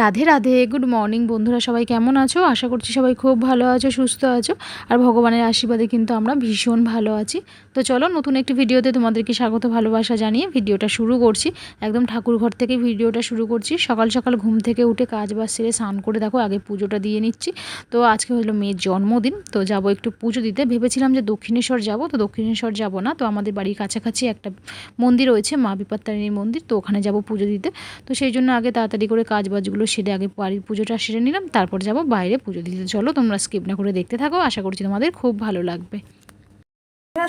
Radhe Radhe good morning বন্ধুরা সবাই কেমন আছো? আশা করছি সবাই খুব ভালো আছো, সুস্থ আছো। আর ভগবানের আশীর্বাদে কিন্তু আমরা ভীষণ ভালো আছি। তো চলো নতুন একটি ভিডিওতে তোমাদেরকে স্বাগত, ভালোবাসা জানিয়ে ভিডিওটা শুরু করছি। একদম ঠাকুর ঘর থেকে ভিডিওটা শুরু করছি। সকাল সকাল ঘুম থেকে উঠে কাজ বাজ সেরে স্নান করে দেখো, আগে পুজোটা দিয়ে নিচ্ছি। তো আজকে হলো মেয়ের জন্মদিন, তো যাব একটু পুজো দিতে। ভেবেছিলাম যে দক্ষিণেশ্বর যাব, তো দক্ষিণেশ্বর যাব না। তো আমাদের বাড়ির কাছাকাছি একটা মন্দির রয়েছে, মা বিপত্তারিণীর মন্দির, তো ওখানে যাব পুজো দিতে। তো সেই জন্য আগে তাড়াতাড়ি করে কাজ বাজগুলো সেরে আগে বাড়ির পুজোটা সেরে নিলাম, তারপর যাব বাইরে পুজো দিতে। চলো তোমরা স্কিপ না করে দেখতে থাকো, আশা করছি তোমাদের খুব ভালো লাগবে।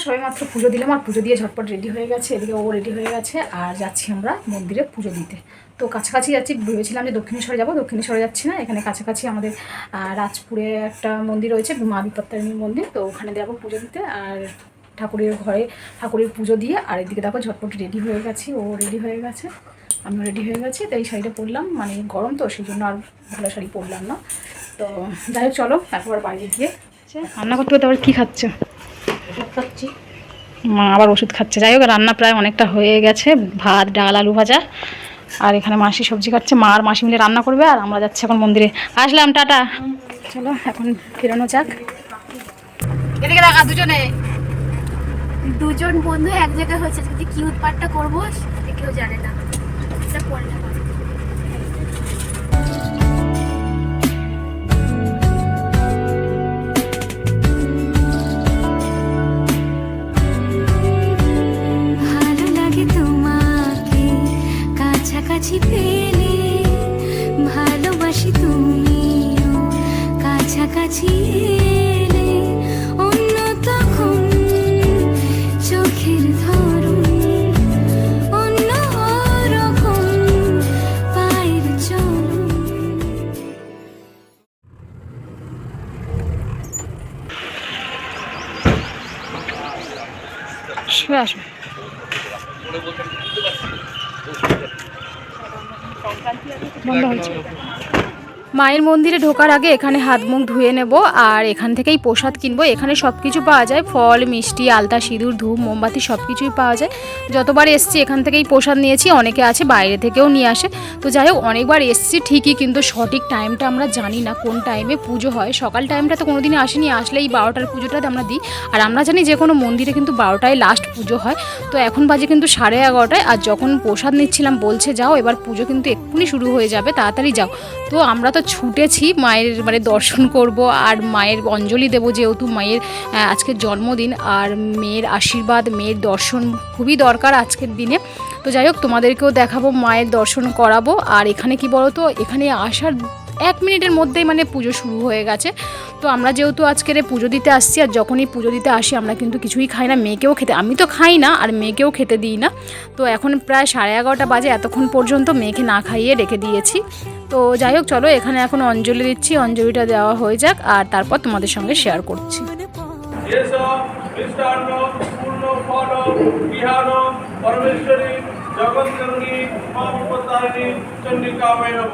সবাই মাত্র পুজো দিলাম আর পুজো দিয়ে ঝটপট রেডি হয়ে গেছে, এদিকে ও রেডি হয়ে গেছে আর যাচ্ছি আমরা মন্দিরে পুজো দিতে। তো কাছাকাছি যাচ্ছি, ভেবেছিলাম যে দক্ষিণেশ্বরে যাব, দক্ষিণেশ্বরে যাচ্ছি না, এখানে কাছাকাছি আমাদের রাজপুরে একটা মন্দির রয়েছে, মা বিপত্তারিণী মন্দির, তো ওখানে যাব পুজো দিতে আর ঠাকুরের ঘরে ঠাকুরের পুজো দিয়ে, আর এদিকে দেখো ঝটপট রেডি হয়ে গেছি, ও রেডি হয়ে গেছে। আমিও রেডি হয়ে গেছি তো এই শাড়িটা পরলাম। মানে গরম তো সেই জন্য আর ভালো শাড়ি পরলাম না। তো যাই হোক চলো একবার বাইরে গিয়ে রান্না করতে করতে আবার কী খাচ্ছ? খাচ্ছি। মা আবার ওষুধ খাচ্ছে। যাই হোক রান্না প্রায় অনেকটা হয়ে গেছে। ভাত ডাল আলু ভাজা। আর এখানে মাসি সবজি কাটছে মা আর মাসি মিলে রান্না করবে আর আমরা যাচ্ছি এখন মন্দিরে। আসলাম টাটা। চলো এখন ফেরানো যাক। এদিকে দেখা দুজনে। দুজন বন্ধু এক জায়গায় হয়েছে। যদি কি উৎপাতটা করব কেউ জানে না। লাগে তোমাকে কাছাকাছি ভালোবাসি তুমিও কাছাকাছি মায়ের মন্দিরে ঢোকার আগে এখানে হাত মুখ ধুয়ে নেব, আর এখান থেকেই প্রসাদ কিনবো। এখানে সব কিছু পাওয়া যায়, ফল, মিষ্টি, আলতা, সিঁদুর, ধূপ, মোমবাতি সব কিছুই পাওয়া যায়। যতবার এসছি, এখান থেকেই প্রসাদ নিয়েছি, অনেকে আছে বাইরে থেকেও নিয়ে আসে। তো যাই হোক, অনেকবার এসছি, ঠিকই, কিন্তু সঠিক টাইমটা আমরা জানি না, কোন টাইমে পুজো হয়। সকাল টাইমটা তো কোনোদিনই আসেনি আসলে এই বারোটার পুজোটাতে আমরা দিই। আর আমরা জানি যে কোনো মন্দিরে কিন্তু বারোটায় লাস্ট পুজো হয়। তো এখন বাজে কিন্তু সাড়ে এগারোটায় আর যখন প্রসাদ নিচ্ছিলাম বলছে যাও এবার পুজো কিন্তু এক্ষুনি শুরু হয়ে যাবে তাড়াতাড়ি যাও। তো আমরা তো ছুটেছি মায়ের মানে দর্শন করব আর মায়ের অঞ্জলি দেবো যেহেতু মায়ের আহ, আজকের জন্মদিন আর মেয়ের আশীর্বাদ মেয়ের দর্শন খুবই দরকার আজকের দিনে। তো যাই হোক তোমাদেরকেও দেখাবো মায়ের দর্শন করাবো আর এখানে কি বলো তো এখানে আসার এক মিনিটের মধ্যেই মানে পুজো শুরু হয়ে গেছে। তো আমরা যেহেতু আজকের পুজো দিতে আসছি আর যখনই পুজো দিতে আসি আমরা কিন্তু কিছুই খাই না মেয়েকেও খেতে আমি তো খাই না আর মেয়েকেও খেতে দিই না। তো এখন প্রায় সাড়ে এগারোটা বাজে এতক্ষণ পর্যন্ত মেয়েকে না খাইয়ে রেখে দিয়েছি। তো যাই হোক চলো এখানে এখন অঞ্জলি দিচ্ছি অঞ্জলিটা দেওয়া হয়ে যাক আর তারপর তোমাদের সঙ্গে শেয়ার করছি। এস মিষ্টান্ন পূর্ণ ফল বিহার পরমেশ্বরী বিপত্তারিণী চন্ডিকা বৈরব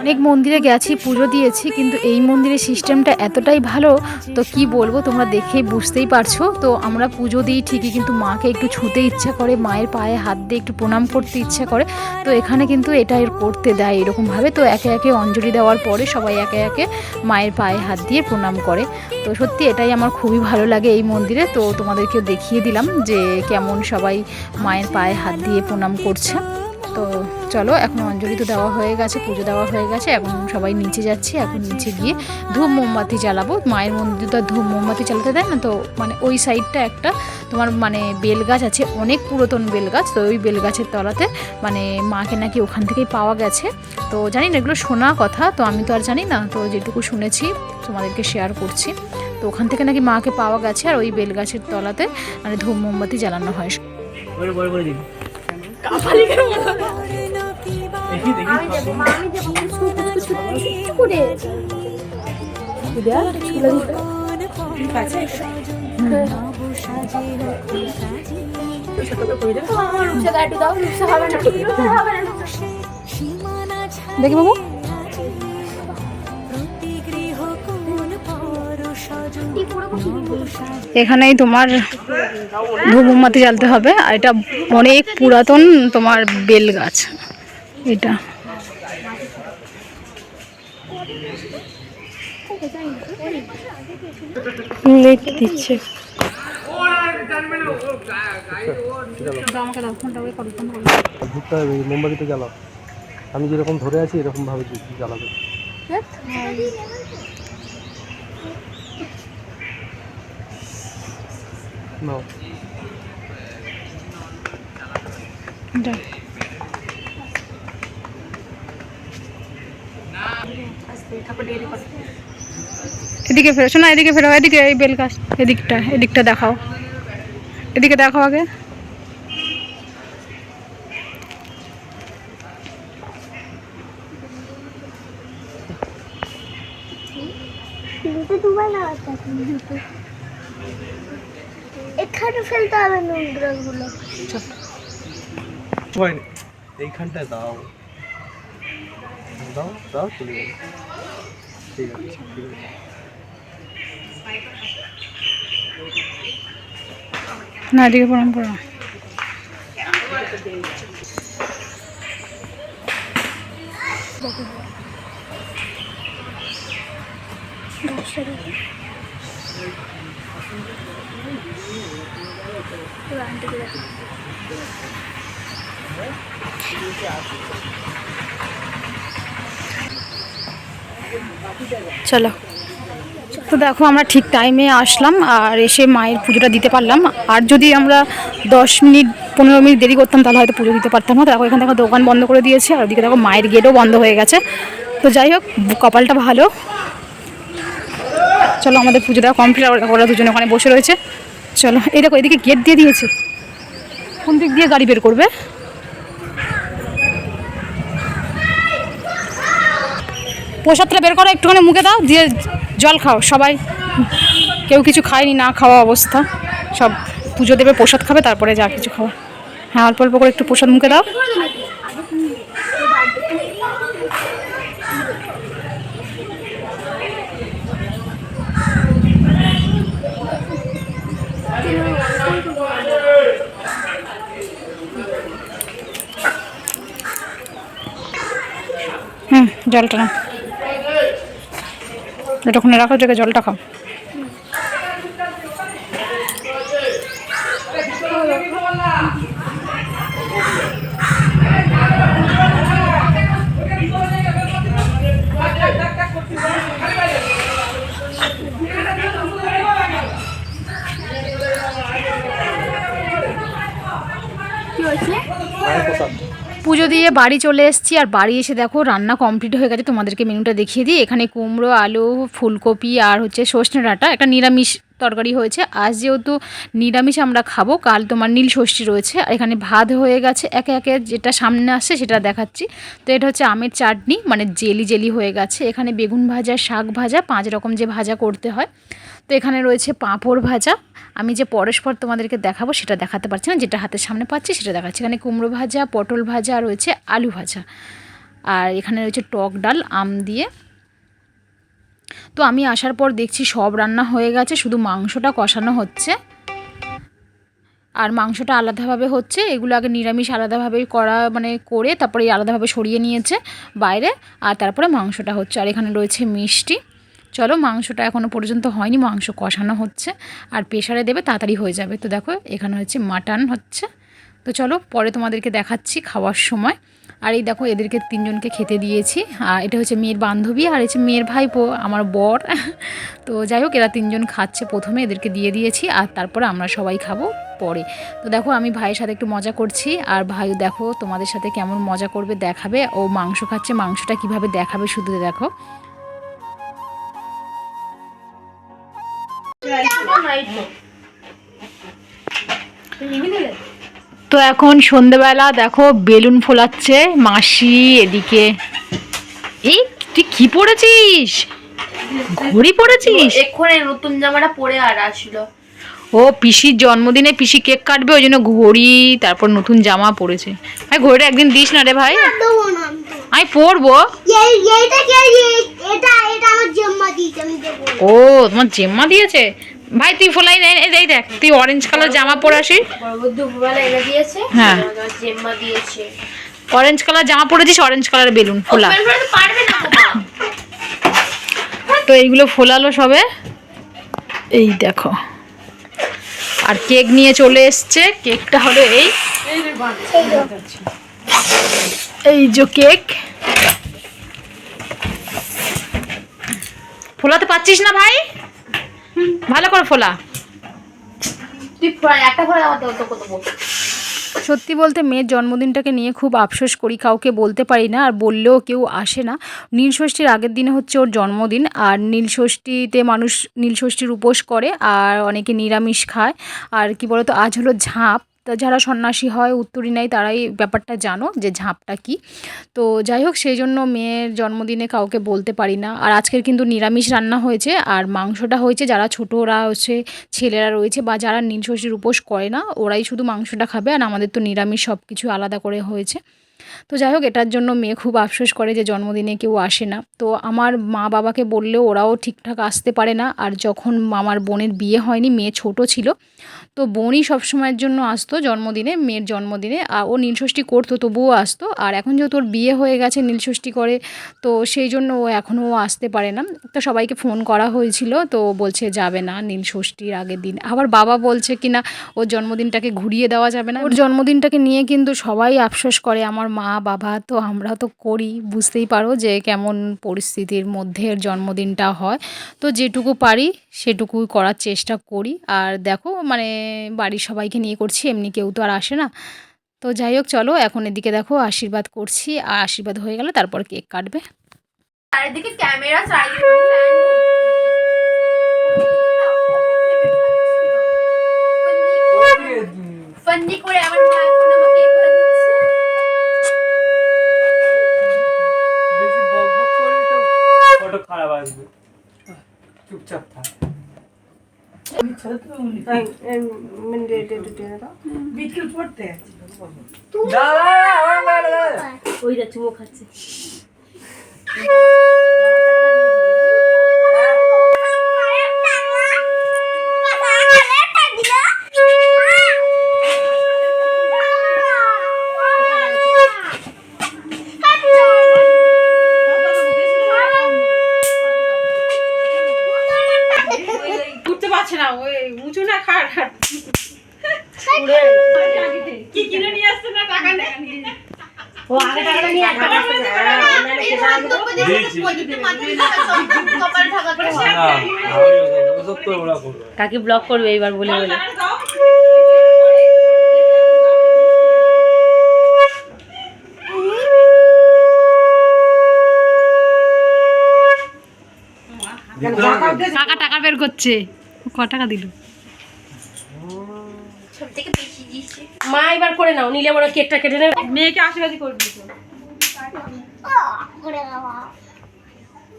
অনেক মন্দিরে গেছি, পুজো দিয়েছি, কিন্তু এই মন্দিরের সিস্টেমটা এতটাই ভালো, তো কি বলব, তোমরা দেখে বুঝতেই পারছ। তো আমরা পুজো দিই ঠিকই, কিন্তু মাকে একটু ছুতে ইচ্ছা করে, মায়ের পায়ে হাত দিয়ে একটু প্রণাম করতে ইচ্ছা করে। তো এখানে কিন্তু এটা করতে দেয় এরকমভাবে। তো একে একে অঞ্জলি দেওয়ার পরে সবাই একে একে মায়ের পায়ে হাত দিয়ে প্রণাম করে। তো সত্যি এটাই আমার খুবই ভালো লাগে এই মন্দিরে। তো তোমাদেরকেও দেখিয়ে দিলাম যে কেমন সবাই মায়ের পায়ে হাত দিয়ে প্রণাম করছে। তো চলো, এখন অঞ্জলি তো দেওয়া হয়ে গেছে, পুজো দেওয়া হয়ে গেছে, এখন সবাই নিচে যাচ্ছি, এখন নিচে গিয়ে ধূপ মোমবাতি জ্বালাবো। মায়ের মন্দিরে তো ধূপ মোমবাতি জ্বালাতে দেয় না, তো মানে ওই সাইডটা একটা তোমার মানে বেল গাছ আছে, অনেক পুরাতন বেল গাছ তো ওই বেল গাছের তলাতে মানে মাকে নাকি ওখান থেকেই পাওয়া গেছে। তো জানি না, এগুলো শোনা কথা, তো আমি তো আর জানি না, তো যেটুকু শুনেছি, তোমাদেরকে শেয়ার করছি। তো ওখান থেকে নাকি মাকে পাওয়া গেছে, আর ওই বেল গাছের তলাতে মানে ধূপ মোমবাতি জ্বালানো হয়। করে ঠিক আছে আমার রূপসাদা একটু দাও রূপসা হবে না রূপসা হবে না রূপসা। দেখি বাবু। এখানেই তোমার ধূপ মোমবাতি জ্বালতে হবে আর এটা অনেক পুরাতন তোমার বেল গাছ। এটা। লেট দিচ্ছে। মোমবাতিটা জ্বালাও। আমি যেরকম ধরে আছি এরকম ভাবে জ্বালাবে এদিকে ফেরো শোনা এদিকে ফেরো এদিকে এই বেল এদিকটা এদিকটা দেখাও। এদিকে দেখাও আগে। ফেলতে হবে এইখানটায় দাও। দাও দাও চলে যাবে। ঠিক আছে ঠিক আছে। না এদিকে প্রণাম করো চলো। তো দেখো, আমরা ঠিক টাইমে আসলাম আর এসে মায়ের পুজোটা দিতে পারলাম। আর যদি আমরা দশ মিনিট, পনেরো মিনিট দেরি করতাম, তাহলে হয়তো পুজো দিতে পারতাম। না দেখো, এখানে দেখো দোকান বন্ধ করে দিয়েছে, আর ওদিকে দেখো মায়ের গেটও বন্ধ হয়ে গেছে। তো যাই হোক, কপালটা ভালো। চলো, আমাদের পুজোটা কমপ্লিট ওরা দুজনে ওখানে বসে রয়েছে। চলো, এই দেখো, এদিকে গেট দিয়ে দিয়েছে। কোন দিক দিয়ে গাড়ি বের করবে? প্রসাদটা বের করো, একটুখানি মুখে দাও, দিয়ে জল খাও, সবাই। কেউ কিছু খায়নি, না খাওয়া অবস্থা। সব পুজো দেবে, প্রসাদ খাবে, তারপরে যা কিছু খাওয়া। হ্যাঁ অল্প অল্প করে একটু প্রসাদ মুখে দাও। জলটা না যতক্ষণে রাখো জায়গায় জলটা খাও কি হয়েছে মায়ের প্রসাদ পুজো দিয়ে বাড়ি চলে এসেছি। আর বাড়ি এসে দেখো, রান্না কমপ্লিট হয়ে গেছে। তোমাদেরকে মেনুটা দেখিয়ে দিই। এখানে কুমড়ো, আলু, ফুলকপি আর হচ্ছে সজনে ডাঁটা একটা নিরামিষ তরকারি হয়েছে। আজ যেহেতু নিরামিষ আমরা খাব, কাল তোমার নীল ষষ্ঠী রয়েছে। আর এখানে ভাত হয়ে গেছে। একে একে যেটা সামনে আসছে সেটা দেখাচ্ছি। তো এটা হচ্ছে আমের চাটনি মানে জেলি জেলি হয়ে গেছে। এখানে বেগুন ভাজা, শাক ভাজা, পাঁচ রকম যে ভাজা করতে হয়। তো এখানে রয়েছে পাঁপড় ভাজা। আমি যে পরস্পর তোমাদেরকে দেখাবো সেটা দেখাতে পারছি না। যেটা হাতের সামনে পাচ্ছি সেটা দেখাচ্ছি। এখানে কুমড়ো ভাজা, পটল ভাজা রয়েছে আলু ভাজা। আর এখানে রয়েছে টক ডাল, আম দিয়ে। তো আমি আসার পর দেখছি সব রান্না হয়ে গেছে, শুধু মাংসটা কষানো হচ্ছে। আর মাংসটা আলাদাভাবে হচ্ছে, এগুলো আগে নিরামিষ আলাদাভাবে করা মানে করে তারপরে আলাদাভাবে সরিয়ে নিয়েছে বাইরে, আর তারপরে মাংসটা হচ্ছে। আর এখানে রয়েছে মিষ্টি। চলো মাংসটা এখনও পর্যন্ত হয়নি, মাংস কষানো হচ্ছে আর প্রেশারে দেবে তাড়াতাড়ি হয়ে যাবে। তো দেখো এখানে হচ্ছে মাটন হচ্ছে। তো চলো পরে তোমাদেরকে দেখাচ্ছি খাওয়ার সময়। আর এই দেখো এদেরকে তিনজনকে খেতে দিয়েছি। আর এটা হচ্ছে মেয়ের বান্ধবী আর হচ্ছে মেয়ের ভাইপো, আমার বর। তো যাই হোক, এরা তিনজন খাচ্ছে প্রথমে, এদেরকে দিয়ে দিয়েছি আর তারপরে আমরা সবাই খাব পরে। তো দেখো আমি ভাইয়ের সাথে একটু মজা করছি আর ভাই দেখো তোমাদের সাথে কেমন মজা করবে, দেখাবে। ও মাংস খাচ্ছে, মাংসটা কীভাবে দেখাবে শুধু দেখো। তো এখন সন্ধেবেলা দেখো বেলুন ফোলাচ্ছে মাসি এদিকে। এই তুই কি পড়েছিস? ঘড়ি পড়েছিস? এক্ষুনি নতুন জামাটা পরে আর আসলো। ও পিসির জন্মদিনে পিসি কেক কাটবে ওই জন্য ঘড়ি তারপর নতুন জামা পড়েছে। ভাই ঘড়িটা একদিন দিস না রে ভাই। না আমি দেবো ও তোমার জেম্মা দিয়েছে? ভাই তুই ফোলাই নে এই দেখ তুই অরেঞ্জ কালার জামা পরে দিয়েছে হ্যাঁ। জেম্মা দিয়েছে। অরেঞ্জ কালার জামা পরেছিস অরেঞ্জ কালার বেলুন ফোলা। তো এইগুলো ফোলালো সবে। এই দেখো। আর কেক নিয়ে চলে এসছে কেকটা হলো এই। এই যে কেক। ফোলাতে পাচ্ছিস না ভাই? ভালো করে ফোলা। সত্যি বলতে মেয়ের জন্মদিনটাকে নিয়ে খুব আফসোস করি কাউকে বলতে পারি না আর বললেও কেউ আসে না। নীলষষ্ঠীর আগের দিনে হচ্ছে ওর জন্মদিন আর নীলষষ্ঠীতে মানুষ নীলষষ্ঠীর উপোস করে আর অনেকে নিরামিষ খায়। আর কি বলতো আজ হলো ঝাঁপ। তা যারা সন্ন্যাসী হয় উত্তরী নেয়, তারাই ব্যাপারটা জানো যে ঝাঁপটা কি। তো যাই হোক, সেই জন্য মেয়ের জন্মদিনে কাউকে বলতে পারি না। আর আজকের কিন্তু নিরামিষ রান্না হয়েছে, আর মাংসটা হয়েছে যারা ছোটোরা হচ্ছে ছেলেরা রয়েছে বা যারা নীলষষ্ঠীর উপোস করে না, ওরাই শুধু মাংসটা খাবে। আর আমাদের তো নিরামিষ সব কিছু আলাদা করে হয়েছে। তো যাই হোক, এটার জন্য মেয়ে খুব আফসোস করে যে জন্মদিনে কেউ আসে না। তো আমার মা বাবাকে বললেও ওরাও ঠিকঠাক আসতে পারে না। আর যখন আমার বোনের বিয়ে হয়নি, মেয়ে ছোট ছিল, তো বোনই সবসময়ের জন্য আসতো জন্মদিনে, মেয়ের জন্মদিনে। আর ও নীলষষ্ঠী করতো, তবুও আসতো। আর এখন যেহেতু ওর বিয়ে হয়ে গেছে, নীলষষ্ঠী করে, তো সেই জন্য ও এখনও আসতে পারে না। তো সবাইকে ফোন করা হয়েছিল, তো বলছে যাবে না নীলষষ্ঠীর আগের দিন। আবার বাবা বলছে কি না ওর জন্মদিনটাকে ঘুরিয়ে দেওয়া যাবে না। ওর জন্মদিনটাকে নিয়ে কিন্তু সবাই আফসোস করে। আমার মা বাবা তো আমরা তো করি বুঝতেই পারো যে কেমন পরিস্থিতির মধ্যে জন্মদিনটা হয়। তো যেটুকু পারি সেটুকুই করার চেষ্টা করি। আর দেখো মানে বাড়ির সবাইকে নিয়ে করছি এমনি কেউ তো আর আসে না। তো যাই হোক চলো এখন এদিকে দেখো আশীর্বাদ করছি। আর আশীর্বাদ হয়ে গেলে তারপর কেক কাটবে। চারিদিকে ক্যামেরা চারিদিকে করে আমার ফটো খারাপ আসবে। চুপচাপ থাক। ওইটা চুমো খাচ্ছে। কাকি ব্লক করবে এবার বলে বলে। টাকা টাকা বের করছে। ক টাকা দিল? মা এবার করে নাও নিলে মনে হয় কেকটা কেটে নেবে। মেয়েকে আশীর্বাদই করবি তো।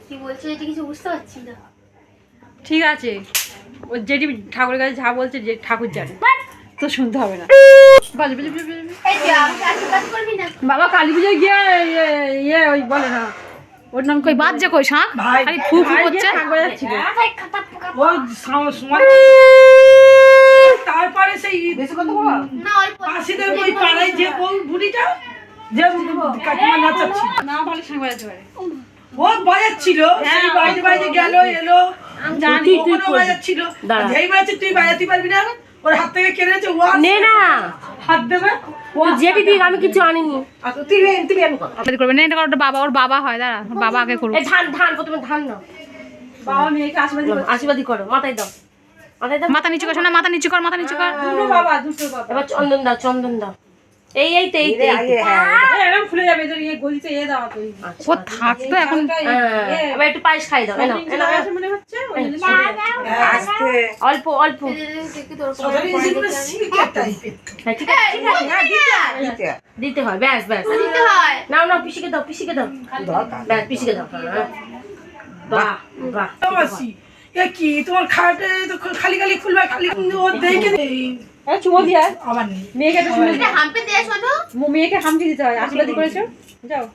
কি বলছো এটা কিছু বুঝতে পারছি না। ঠিক আছে। ও যেটি ঠাকুরের কাছে যা বলছে যে ঠাকুর জানে। তো শুনতে হবে না। বাবা কালী পুজোয় গিয়ে ইয়ে ওই বলে না ওর নাম কই বাজছে কই শাঁখ? খালি ফু ফু করছে। তারপরে সেই না অল্প। পাশেদের ওই পাড়ায় যে কোন বুড়িটা যে কাকিমা নাচাচ্ছিল। না ভালো শাঁখ বাজাতে পারে। ও বাজাচ্ছিল সেই বাইরে বাইরে গেল এলো। জানি। ওখানেও বাজাচ্ছিল? যেই বাজাচ্ছে তুই বাজাতে পারবি না। ওর হাত থেকে কেড়ে নিয়েছে ও নে না। হাত দেবে। ও যেটি দিক আমি কিছু আনিনি। তুই তুই আমি করবে না এটা ওটা বাবা ওর বাবা হয় দাঁড়া বাবা আগে ধান ধান প্রথমে ধান নাও। বাবা মেয়েকে আশীর্বাদ আশীর্বাদই করো মাথায় দাও। মাথায় দাও। মাথা নিচু কর না মাথা নিচু কর মাথা নিচু কর। দুটো বাবা দুটো বাবা। এবার চন্দন দাও চন্দন দাও। এই এই তো এই তো, এই তো। এরকম ফুলে যাবে তোর ইয়ে গলিতে এ দাও তুই ও থাকতো এখন হ্যাঁ, এবার একটু পায়েস খাই দাও এই এই এই নাও। মনে হচ্ছে? অল্প অল্প। হ্যাঁ, দিতে হয় ব্যাস ব্যাস। দিতে হয়। নাও নাও পিসিকে দাও পিসিকে দাও। ব্যাস পিসিকে দাও। হ্যাঁ। বাহ বাহ। মাসি এ কি তোমার খাটে তো খালি খালি খুলবে খালি ও দেখে আরে চুমো দিয়া আবার নেই মেয়েকে তো শুনে এটা হাম্পে দিয়ে শোনো মেয়েকে হামকি দিতে হয়। আশীর্বাদী করেছ? যাও।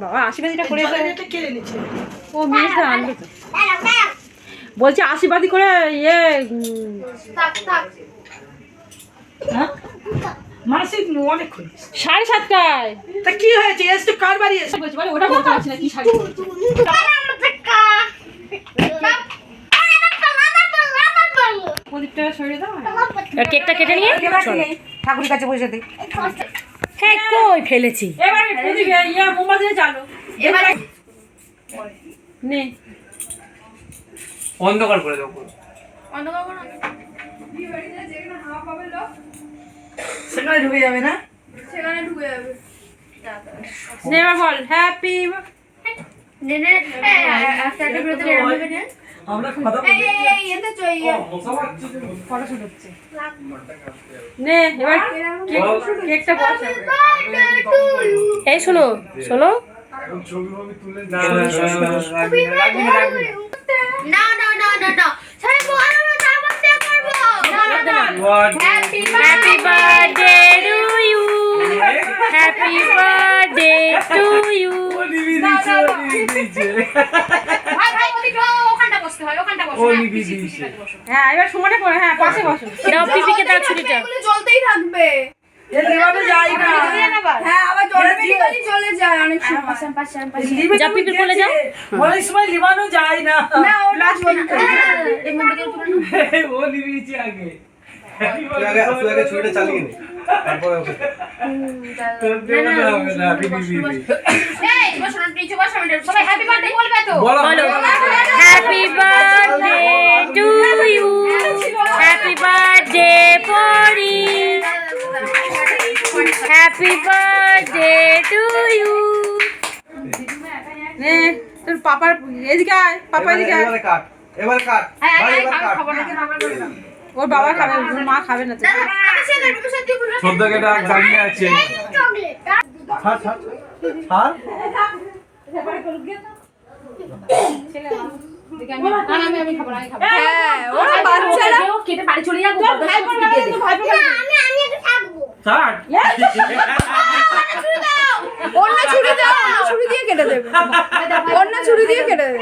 বাবা আশীর্বাদীটা করে জলের এটা কেড়ে নিচ্ছে ও মেয়েটা আনবে তো। বলছে আশীর্বাদী করে ইয়ে থাক থাক। হ্যাঁ? মাসি অনেক খুলিস সাড়ে সাতটায়? তা কি হয়েছে? এসে কার বাড়ি এসে বলছে বলে ওটা বলতে পারছি না কি শাড়ি? পরেছে। প্রদীপটা সরিয়ে দাও। কেকটা কেটে নিয়ে? ঠাকুরের কাছে বসে দে হ্যাঁ কই ফেলেছি? এবারে প্রদীপ ইয়ে মোমবাতি দিয়ে চালো এবারে নে। অন্ধকার করে দেবো অন্ধকার করো। সেখানে ঢুকে যাবে না? সেখানে ঢুকে যাবে। বল। হ্যাপি এই, শোনো শোনো। না, না, না, না, না, ও নিবি দিয়েছে। ভাই ভাই ওদিকে ওখানটা বসতে হয় এবার সমানে পড়ে হ্যাঁ পাশে বসো। পিপিকে দাও ছুরিটা। এগুলো থাকবে। এ নেবানো যায় না। হ্যাঁ আবার অটোমেটিক্যালি চলে যায়। অনেক সময় পাশান পাশান পাশান যা পিপি কোলে যাও। অনেক সময় লিবানো যায় না। না ওটা জ্বলতে এই মোমবাতি তুলে নাও। ও নিবি দিয়েছে আগে তুই আগে তুই আগে ছুরিটা চালিয়ে নে। তারপরে হ্যাপি বার্থডে বলবে তো। Happy birthday happy birthday to you নে তোর পাপার এদিকে আয় পাপা এদিকে আয়। এবারে কাট এবারে কাট। হ্যাঁ ভাই হ্যাঁ এবার কাট। খাব না খাব না। ওর বাবা খাবে ওর মা খাবে না তো শ্রদ্ধাকে ডাক দাঁড়িয়ে আছে। ছাড় ছাড় ছাড়। হ্যাঁ ওরা বাচ্চারা কেটে বাড়ি চলে যাব ভাই বোন দিয়ে দে। আমি আমি এটা থাকব। ষাট অন্য ছুরি দাও অন্য ছুরি দিয়ে কেটে দেবে। অন্য ছুরি দিয়ে কেটে দেবে।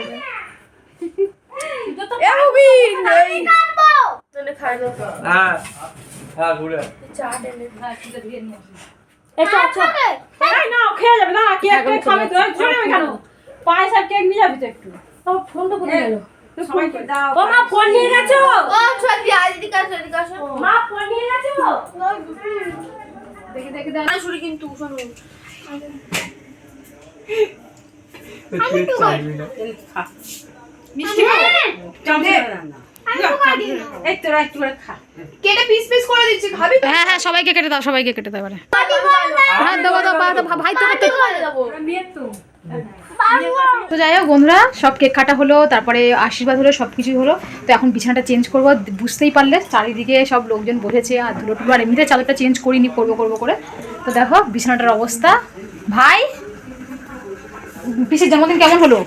এ মুবিন এই। কাটবো তুমি খাই দাও হ্যাঁ হ্যাঁ পায়েস আর কেক নিয়ে যাবি তো একটু। ফোনটা কোথায় গেল? সবাইকে দাও ও মা ফোন নিয়ে গেছো? ও সত্যি আজ দিকে আসো এদিকে আসো মা ফোন নিয়ে গেছো? দেখে দেখে দাও না ছুরি কিন্তু শোনো। তুই চাইবি না। মিষ্টি এই তোরা একটু করে খা। কেটে পিস পিস করে দিচ্ছি হ্যাঁ হ্যাঁ সবাইকে কেটে দাও সবাইকে কেটে দাও এবারে। হ্যাঁ দেবো ভাই তো তো যাই হোক বন্ধুরা সব কেক কাটা হলো তারপরে আশীর্বাদ হলো সব কিছুই হলো। তো এখন বিছানাটা চেঞ্জ করব বুঝতেই পারলে চারিদিকে সব লোকজন বসেছে আর ধুলো টুলো আর এমনিতে চাদরটা চেঞ্জ করিনি করব করব করে। তো দেখো বিছানাটার অবস্থা। ভাই পিসের জন্মদিন কেমন হলো?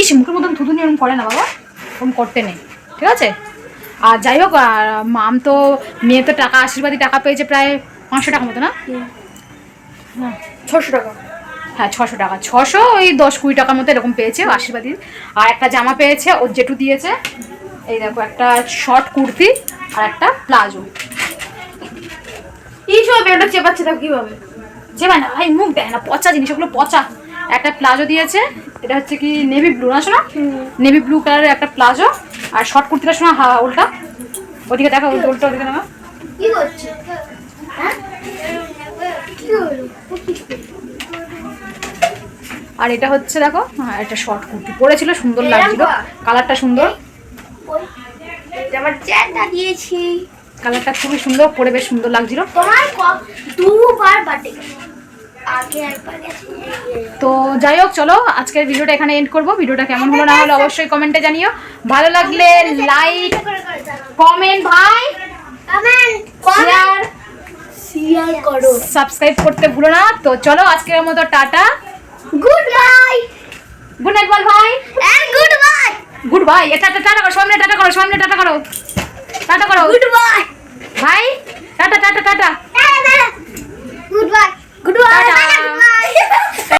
ইস মুখের মতন থুতু নিয়ে করে না বাবা। ওরকম করতে নেই ঠিক আছে? আর যাই হোক আর মাম তো মেয়ে তো টাকা আশীর্বাদী টাকা পেয়েছে প্রায় পাঁচশো টাকা মতো না? ছশো টাকা। হ্যাঁ ছশো টাকা। ছশো ওই দশ কুড়ি টাকার মতো এরকম পেয়েছে আশীর্বাদী আর একটা জামা পেয়েছে ওর জেঠু দিয়েছে। এই দেখো একটা শর্ট কুর্তি আর একটা প্লাজো। এই সব এটা চেপাচ্ছে তা কীভাবে। যে না ভাই মুখ দেয় না পচা জিনিস ওগুলো পচা। একটা প্লাজো দিয়েছে এটা হচ্ছে কি নেভি ব্লু না শোনা? নেভি ব্লু কালারের একটা প্লাজো। আর শর্ট কুর্তিটা শোনা হা উল্টা। ওদিকে দেখো উল্টো উল্টো ওদিকে দেখো। কি করছে হ্যাঁ? কি হলো? আর এটা হচ্ছে দেখো হ্যাঁ একটা শর্ট কুর্তি। পরেছিল সুন্দর লাগছিল। কালারটা সুন্দর। দিয়েছি। কালারটা খুবই সুন্দর পরে বেশ সুন্দর লাগছিল। দুবার তো যাই হোক চলো আজকের ভিডিওটা এখানে এন্ড করব। ভিডিওটা কেমন হলো না হলো অবশ্যই কমেন্টে জানিও। ভালো লাগলে লাইক কমেন্ট ভাই। শেয়ার শেয়ার করো। সাবস্ক্রাইব করতে ভুলো না। তো চলো আজকের মতো tata. Good night good night বল ভাই। গুড বাই গুড বাই এটা টাটা টাটা করো সামনে টাটা করো সামনে টাটা করো। টাটা করো। গুড বাই ভাই tata tata tata. Good bye good bye